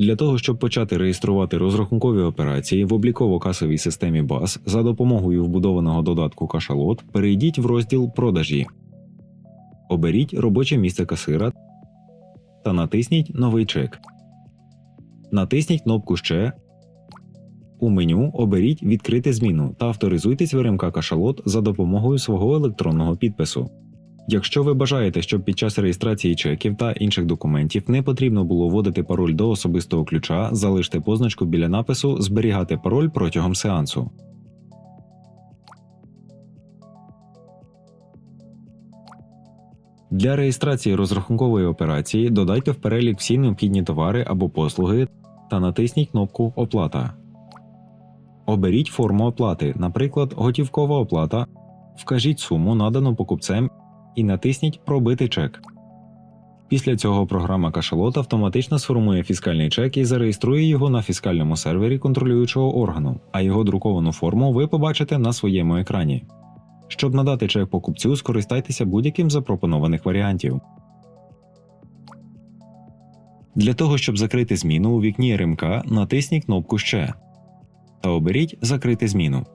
Для того, щоб почати реєструвати розрахункові операції в обліково-касовій системі BAS за допомогою вбудованого додатку Кашалот, перейдіть в розділ Продажі. Оберіть робоче місце касира та натисніть Новий чек. Натисніть кнопку Ще. У меню оберіть Відкрити зміну та авторизуйтесь в РМК Кашалот за допомогою свого електронного підпису. Якщо ви бажаєте, щоб під час реєстрації чеків та інших документів не потрібно було вводити пароль до особистого ключа, залиште позначку біля напису Зберігати пароль протягом сеансу. Для реєстрації розрахункової операції додайте в перелік всі необхідні товари або послуги та натисніть кнопку Оплата. Оберіть форму оплати, наприклад, готівкова оплата. Вкажіть суму, надану покупцем, і натисніть Пробити чек. Після цього програма Кашалот автоматично сформує фіскальний чек і зареєструє його на фіскальному сервері контролюючого органу, а його друковану форму ви побачите на своєму екрані. Щоб надати чек покупцю, скористайтеся будь-яким запропонованих варіантів. Для того, щоб закрити зміну у вікні РМК, натисніть кнопку Ще та оберіть Закрити зміну.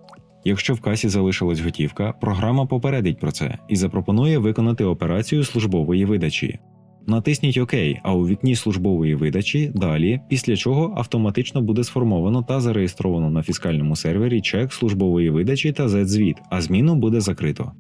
Якщо в касі залишилась готівка, програма попередить про це і запропонує виконати операцію службової видачі. Натисніть ОК, а у вікні службової видачі далі, після чого автоматично буде сформовано та зареєстровано на фіскальному сервері чек службової видачі та Z-звіт, а зміну буде закрито.